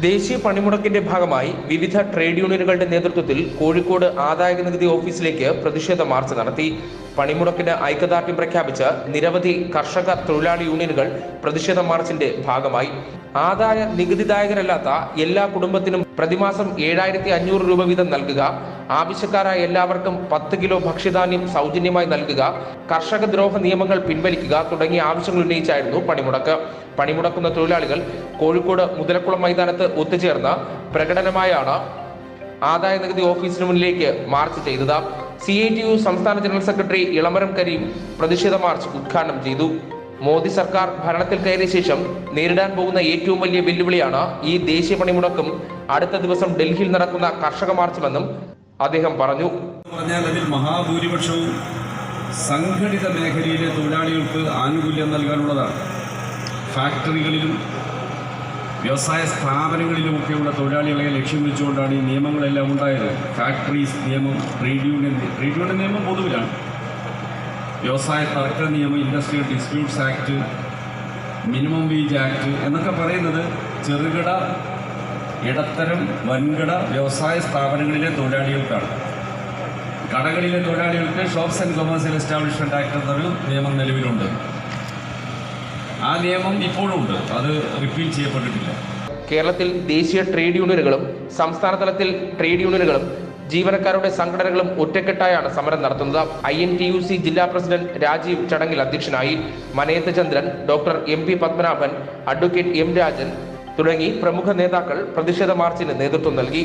ദേശീയ പണിമുടക്കിന്റെ ഭാഗമായി വിവിധ ട്രേഡ് യൂണിയനുകളുടെ നേതൃത്വത്തിൽ കോഴിക്കോട് ആദായനികുതി ഓഫീസിലേക്ക് പ്രതിഷേധ മാർച്ച് നടത്തി. പണിമുടക്കിന് ഐക്യദാർഢ്യം പ്രഖ്യാപിച്ച് നിരവധി കർഷക തൊഴിലാളി യൂണിയനുകൾ പ്രതിഷേധ മാർച്ചിന്റെ ഭാഗമായി. ആദായ നികുതിദായകരല്ലാത്ത എല്ലാ കുടുംബത്തിനും പ്രതിമാസം ഏഴായിരത്തി അഞ്ഞൂറ് രൂപ വീതം നൽകുക. ആവശ്യക്കാരായ എല്ലാവർക്കും പത്ത് കിലോ ഭക്ഷ്യധാന്യം സൗജന്യമായി നൽകുക. കർഷക ദ്രോഹ നിയമങ്ങൾ പിൻവലിക്കുക തുടങ്ങിയ ആവശ്യങ്ങൾ ഉന്നയിച്ചായിരുന്നു പണിമുടക്ക്. പണിമുടക്കുന്ന തൊഴിലാളികൾ കോഴിക്കോട് മുതലക്കുളം മൈതാനത്ത് ഒത്തുചേർന്ന പ്രകടനമായാണ് ആദായ നികുതി ഓഫീസിന് മുന്നിലേക്ക് മാർച്ച് ചെയ്തത്. സി ഐ ടി യു സംസ്ഥാന ജനറൽ സെക്രട്ടറി ഇളമരം കരീം പ്രതിഷേധ മാർച്ച് ഉദ്ഘാടനം ചെയ്തു. മോദി സർക്കാർ ഭരണത്തിൽ കയറിയ ശേഷം നേരിടാൻ പോകുന്ന ഏറ്റവും വലിയ വെല്ലുവിളിയാണ് ഈ ദേശീയ പണിമുടക്കും അടുത്ത ദിവസം ഡൽഹിയിൽ നടക്കുന്ന കർഷക മാർച്ചുമെന്നും അദ്ദേഹം പറഞ്ഞു. പറഞ്ഞാൽ അതിൽ മഹാഭൂരിപക്ഷവും സംഘടിത മേഖലയിലെ തൊഴിലാളികൾക്ക് ആനുകൂല്യം നൽകാനുള്ളതാണ്. ഫാക്ടറികളിലും വ്യവസായ സ്ഥാപനങ്ങളിലുമൊക്കെയുള്ള തൊഴിലാളികളെ ലക്ഷ്യം വെച്ചുകൊണ്ടാണ് ഈ നിയമങ്ങളെല്ലാം ഉണ്ടായത്. ഫാക്ടറീസ് നിയമം ട്രേഡ് യൂണിയൻ ട്രേഡ് യൂണിയൻ നിയമം പൊതുവിലാണ്. വ്യവസായ തർക്ക നിയമം industrial disputes act minimum wage act എന്നൊക്കെ പറയുന്നത് ചെറുകിട ഇടത്തരം വൻകിട വ്യവസായ സ്ഥാപനങ്ങളിലെ തൊഴിലാളികൾക്കാണ്. കടകളിലെ തൊഴിലാളികൾക്ക് shops and commercial establishment act എന്നൊരു നിയമം നിലവിലുണ്ട്. ആ നിയമം ഇപ്പോഴും ഉണ്ട്. അത് റിപ്പീൽ ചെയ്യപ്പെട്ടിട്ടില്ല. കേരളത്തിൽ ദേശീയ ട്രേഡ് യൂണിയനുകളും സംസ്ഥാന തലത്തിൽ ട്രേഡ് യൂണിയനുകളും ജീവനക്കാരുടെ സംഘടനകളും ഒറ്റക്കെട്ടായാണ് സമരം നടത്തുന്നത്. I N T U C ജില്ലാ പ്രസിഡന്റ് രാജീവ് ചടങ്ങിൽ അധ്യക്ഷനായി Manayath Chandran doctor M P Padmanabhan advocate M Rajan തുടങ്ങി പ്രമുഖ നേതാക്കൾ പ്രതിഷേധ മാർച്ചിന് നേതൃത്വം നൽകി.